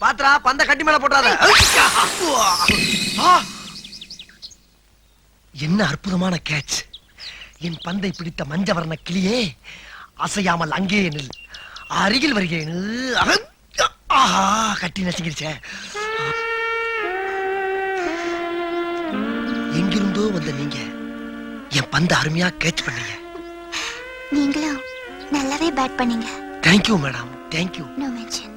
பாத்ரா பந்த கட்டி மேல போட்டாத! என்ன அற்புதமான கேட்ச் என் பந்தை பிடித்த மஞ்சவர்ண கிளியே அசையாமல் அங்கே நில். அருகில் வருகிறேன்! ஆஹா கட்டி நசுங்கிருச்சே எங்கிருந்தோ வந்த நீங்க என் பந்த அருமையா கேட்ச் பண்ணீங்க. நீங்களும் நல்லாவே பேட் பண்ணீங்க. Thank you madam thank you no mention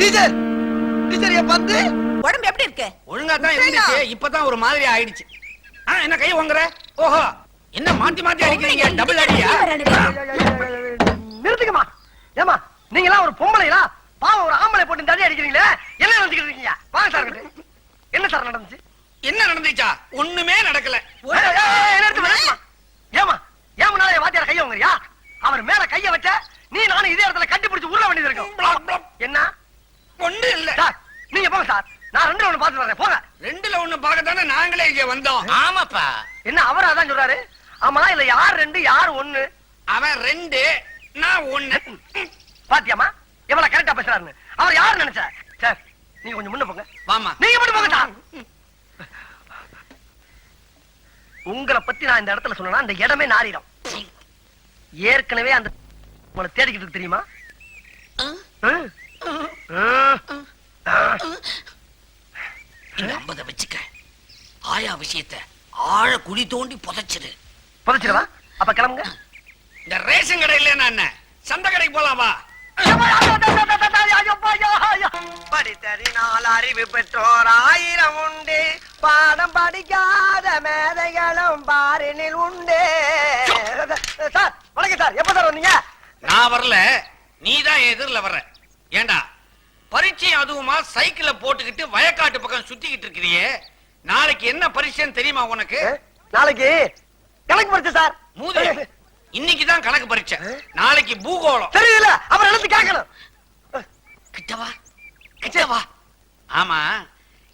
teacher teacher என் பந்து. உடம்பு எப்படி இருக்கு? ஒழுங்கா தான் இருந்துச்சு. இப்பதான் ஒரு மாதிரி ஆயிடுச்சு. ஆ, என்ன கை வாங்குற ஓஹோ. என்ன மாத்தி மாத்தி அடிக்கிறீங்க? டபுள் அடியா? நிறுத்துக்கமா ஏமா நீங்க எல்லாம் ஒரு பொம்பளைங்களா பாவம் ஒரு ஆம்பளை போட்டு தடி அடிக்கிறீங்களே? என்ன நினைச்சுக்கிட்டு இருக்கீங்க? வாங்க சார். என்ன சார் நடந்துச்சு? என்ன நடந்துச்சா? ஒண்ணுமே நடக்கல. ஏமா ஏன் முன்னால வாத்தியார் கைய வாங்குறியா? அவர் மேல கைய வச்ச நீ நானும் இதே இடத்துல கட்டி பிடிச்சு உருள வேண்டியது இருக்கும். என்ன? ஒண்ணு இல்ல. சார் நீங்க போங்க சார். நான் ரெண்டு ஒண்ணு பாத்து வரேன். போங்க. ரெண்டுல ஒண்ணு பார்க்கத்தானே நாங்களே இங்க வந்தோம். ஆமாப்பா. என்ன அவர் அதான் சொல்றாரு? ஆமா இல்ல யார் ரெண்டு யார் ஒண்ணு? அவன் ரெண்டு நான் ஒண்ணு. பாத்தியாமா எவ்வளவு கரெக்டா பேசுறாருன்னு. அவர் யார் நினைச்ச? சார் நீங்க கொஞ்சம் முன்ன போங்க. வாமா நீங்க மட்டும் போங்க சார். உங்களை பத்தி நான் இந்த இடத்துல சொன்னா இந்த இடமே நாரிடும் ஏற்கனவே அந்த உங்களை தேடிக்கிட்டு இருக்கு தெரியுமா ஐம்பதை வச்சுக்க ஆயா விஷயத்த ஆழ குழி தோண்டி புதைச்சிரு புதைச்சிடவா அப்ப கிளம்புங்க இந்த ரேஷன் கடை இல்லைன்னா என்ன சந்தை கடைக்கு போலாமா படித்தறினால் அறிவு பெற்றோர் ஆயிரம் உண்டு பாடம் படிக்காத மேதைகளும் பாரினில் உண்டு. சார் வணக்கம் சார். எப்ப சார் வந்தீங்க? நான் வரல. நீ தான் எதிரில் வர்ற. ஏண்டா? பரீட்சை அதுவுமா சைக்கிள போட்டுக்கிட்டு வயக்காட்டு பக்கம் சுத்திக்கிட்டு இருக்கிறியே. நாளைக்கு என்ன பரீட்சைன்னு தெரியுமா உனக்கு? நாளைக்கு கணக்கு படிச்சு சார். மூதே இன்னைக்கு தான் கணக்கு பரீட்சை. நாளைக்கு பூகோளம். தெரியல. அப்புறம் எழுத்து கேட்கணும். கிட்டவா? கிட்டவா? ஆமா.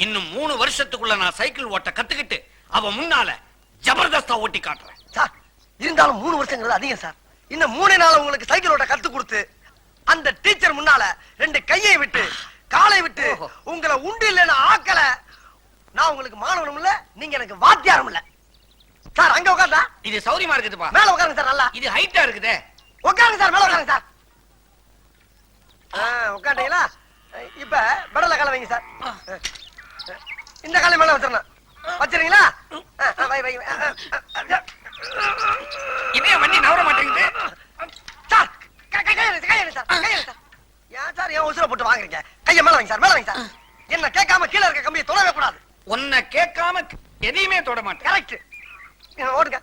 இன்னும் மூணு வருஷத்துக்குள்ள நான் சைக்கிள் ஓட்ட கத்துக்கிட்டு அவ முன்னால ஜபர்தஸ்தா ஓட்டி காட்டுறேன். சார் இருந்தாலும் மூணு வருஷங்கிறது அதிகம் சார். இன்னும் மூணே நாள் உங்களுக்கு சைக்கிள் ஓட்ட கத்து கொடுத்து அந்த டீச்சர் முன்னால ரெண்டு கையை விட்டு காலை விட்டு. உங்களை உண்டு இல்லைன்னு ஆக்கல. நான் உங்களுக்கு மாணவனும் இல்ல நீங்க எனக்கு வாத்தியாரும் இல்ல. சார் அங்க உட்காந்தா இது சௌரியமா இருக்குதுப்பா. மேல உட்காருங்க சார் நல்லா. இது ஹைட்டா இருக்குதே. உட்காருங்க சார் மேல உட்காருங்க சார். ஆ, உட்காந்தீங்களா இப்ப பெடல காலை வைங்க சார் இந்த காலை மேல வச்சிடணும். வச்சிருங்களா வை வை இதே வண்டி நவர மாட்டேங்குது? சார் கை- கை- கையை எடுத்து, கையை எடுத்து சார், கையை எடுத்து சார். ஏன் சார் ஏன் உசுர போட்டு வாங்குறீங்க? கையை மேல வைங்க சார் மேல வைங்க சார். என்ன கேட்காம கீழே இருக்க கம்பியை தொடவே கூடாது. உன்னை கேட்காம எதையுமே தொட மாட்டேன். கரெக்ட் ஓடுங்க.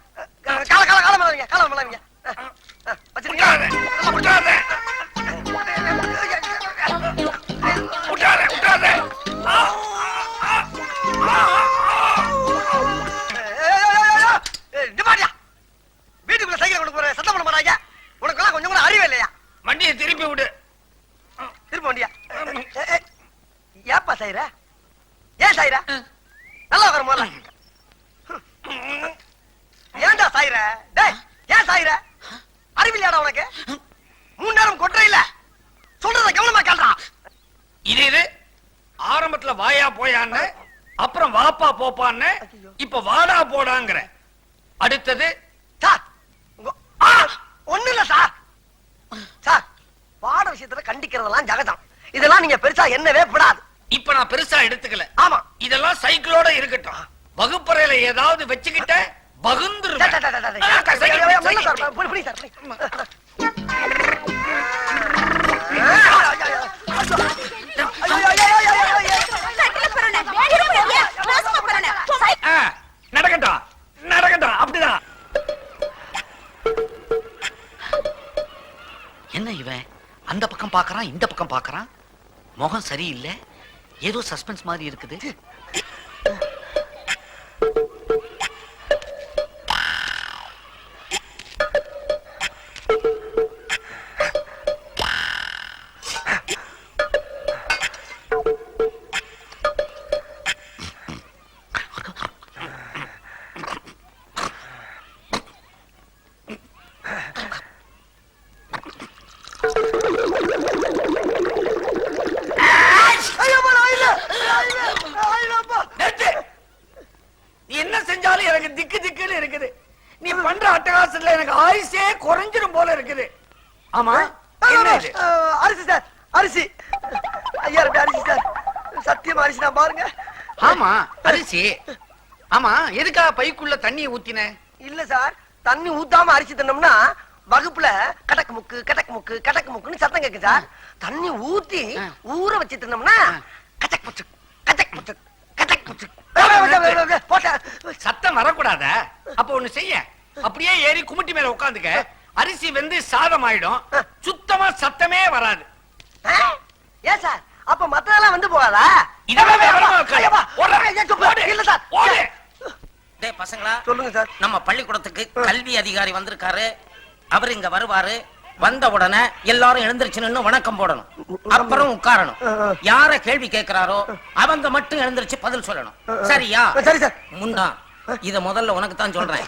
செய்யற ஏன் செய்யற நல்லா வர முதல்ல. ஏன்டா சாயிர? டேய் ஏன் சாயிர? அறிவில்லையாடா உனக்கு? மூணு நேரம் கொட்டுறையில இல்ல. சொல்றத கவனமா கேள்றா இது இது. ஆரம்பத்துல வாயா போயான்னு அப்புறம் வாப்பா போப்பான்னு இப்ப வாடா போடாங்கிற. அடுத்தது சார் ஒண்ணு இல்ல சார். சார் பாட விஷயத்துல கண்டிக்கிறதெல்லாம் ஜகதம் இதெல்லாம் நீங்க பெருசா என்னவே விடாது இப்ப நான் பெருசா எடுத்துக்கல. ஆமா. இதெல்லாம் சைக்கிளோட இருக்கட்டும். வகுப்பறையில ஏதாவது வச்சுக்கிட்ட. ஆ, நடக்கட்டும் நடக்கட்டும் அப்படிதான். என்ன இவன்? அந்த பக்கம் பார்க்கறான் இந்த பக்கம் பார்க்கறான்? முகம் சரியில்லை? ஏதோ சஸ்பென்ஸ் மாதிரி இருக்குது. ஆமா. என்ன இது? அரிசி சார் அரிசி. ஐயா ரூபாய் அரிசி சார். சத்தியமா அரிசி நான் பாருங்க. ஆமா அரிசி. ஆமா எதுக்காக பைக்குள்ள தண்ணியை ஊத்தின? இல்ல சார் தண்ணி ஊத்தாம அரிசி தின்னோம்னா வகுப்புல கடக்கு முக்கு கடக்கு முக்கு கடக்கு முக்குன்னு சத்தம் கேக்கு சார். தண்ணி ஊத்தி. ஊற வச்சு தின்னோம்னா. கச்சக் புச்சுக் கச்சக் புச்சுக் கச்சக். போட்டேன். சத்தம் வரக்கூடாத. அப்ப ஒண்ணு செய்ய. அப்படியே ஏறி குமிட்டி மேல உட்காந்துக்க. அரிசி வெந்து சாதம் ஆயிடும் சுத்தமா சத்தமே வராது? ஏன் சார்? அப்ப மத்ததெல்லாம் வந்து போகாதா? பசங்களா. சொல்லுங்க சார். நம்ம பள்ளிக்கூடத்துக்கு கல்வி அதிகாரி வந்திருக்காரு. அவர் இங்க வருவாரு. வந்த உடனே எல்லாரும் எழுந்திருச்சு நின்னு வணக்கம் போடணும். அப்புறம் உட்காரணும். யார கேள்வி கேட்கிறாரோ அவங்க மட்டும் எழுந்திருச்சு பதில் சொல்லணும். சரியா? சரி சார். முண்டா இத முதல்ல உனக்கு தான் சொல்றேன்.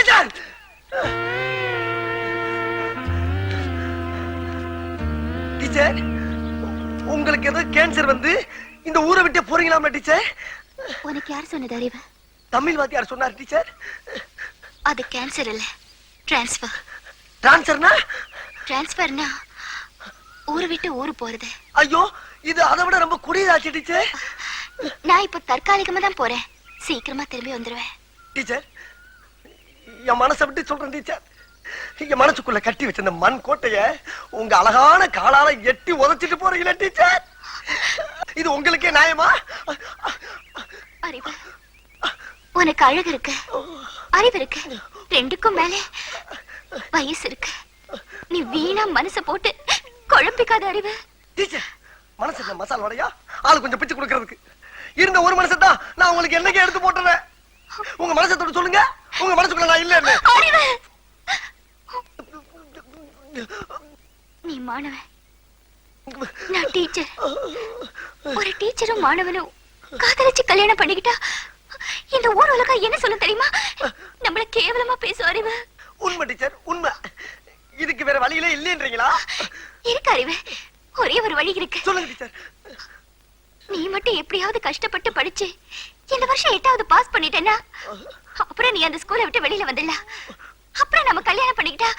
டீச்சர் டீச்சர் உங்களுக்கு ஏதோ கேன்சர் வந்து இந்த ஊரை விட்டு போறீங்களாமா டீச்சர்? உனக்கு யார் சொன்னது அறிவு? தமிழ் வாத்தியார் சொன்னார் டீச்சர். அது கேன்சர் இல்ல. டிரான்ஸ்ஃபர் டிரான்ஸ்ஃபர்னா டிரான்ஸ்ஃபர்னா ஊரை விட்டு ஊரு போறது. ஐயோ இது அதை விட ரொம்ப குடியதாச்சு டீச்சர். நான் இப்ப தற்காலிகமா தான் போறேன். சீக்கிரமா திரும்பி வந்துருவேன். டீச்சர் என் மனசை விட்டு சொல்றேன் டீச்சர். என் மனசுக்குள்ள கட்டி வச்சிருந்த மண் கோட்டைய உங்க அழகான காலால எட்டி உதைச்சிட்டு போறீங்களே டீச்சர். இது உங்களுக்கே நியாயமா? அறிவு. உனக்கு அழகு இருக்கு. அறிவு இருக்கு. ரெண்டுக்கும் மேல வயசு இருக்கு. நீ வீணா மனச போட்டு குழப்பிக்காத அறிவு. டீச்சர் மனசு மசால் வடையா? ஆளு கொஞ்சம் பிச்சு கொடுக்கறதுக்கு. இருந்த ஒரு மனசை தான் நான் உங்களுக்கு என்னைக்கு எடுத்து போட்டுறேன். உங்க மனசை தொட்டு சொல்லுங்க. உங்க மனசுக்குள்ள நான் அறிவு. நீ மாணவன். நான் டீச்சர். ஒரு டீச்சரும் மாணவனும் காதலிச்சு கல்யாணம் பண்ணிக்கிட்டா இந்த ஊர் உலகம் என்ன சொல்ல தெரியுமா? நம்மள கேவலமா பேசும் அறிவு. உண்மை டீச்சர் உண்மை. இதுக்கு வேற வழியிலே இல்லைன்றீங்களா? இருக்கு அறிவு. ஒரே ஒரு வழி இருக்கு. சொல்லுங்க டீச்சர். நீ மட்டும் எப்படியாவது கஷ்டப்பட்டு படிச்சு இந்த வருஷம் எட்டாவது பாஸ் பண்ணிட்டேன்னா அப்புறம் நீ அந்த ஸ்கூலை விட்டு வெளியில வந்துடல அப்புறம் நம்ம கல்யாணம் பண்ணிக்கிட்டா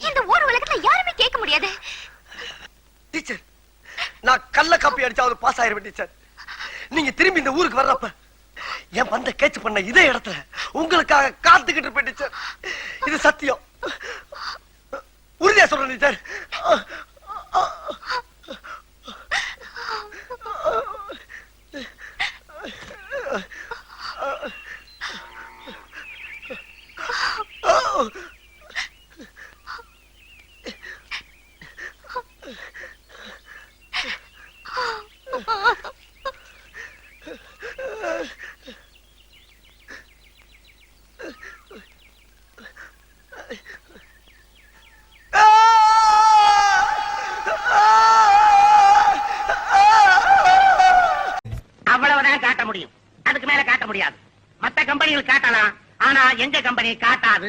இந்த ஊர் உலகத்துல யாருமே கேட்க முடியாது. டீச்சர் நான் கல்ல காப்பி அடிச்சாவது பாஸ் ஆயிருவேன் டீச்சர் நீங்க திரும்பி இந்த ஊருக்கு வர்றப்ப என் பந்த கேட்ச் பண்ண இதே இடத்துல உங்களுக்காக காத்துக்கிட்டு இருப்பேன் டீச்சர் இது சத்தியம். உறுதியா சொல்றேன் டீச்சர் அவ்வளவுதான் காட்ட முடியும். அதுக்கு மேல காட்ட முடியாது. மத்த கம்பெனிகள் காட்டலாம். ஆனா எங்க கம்பெனி காட்டாது?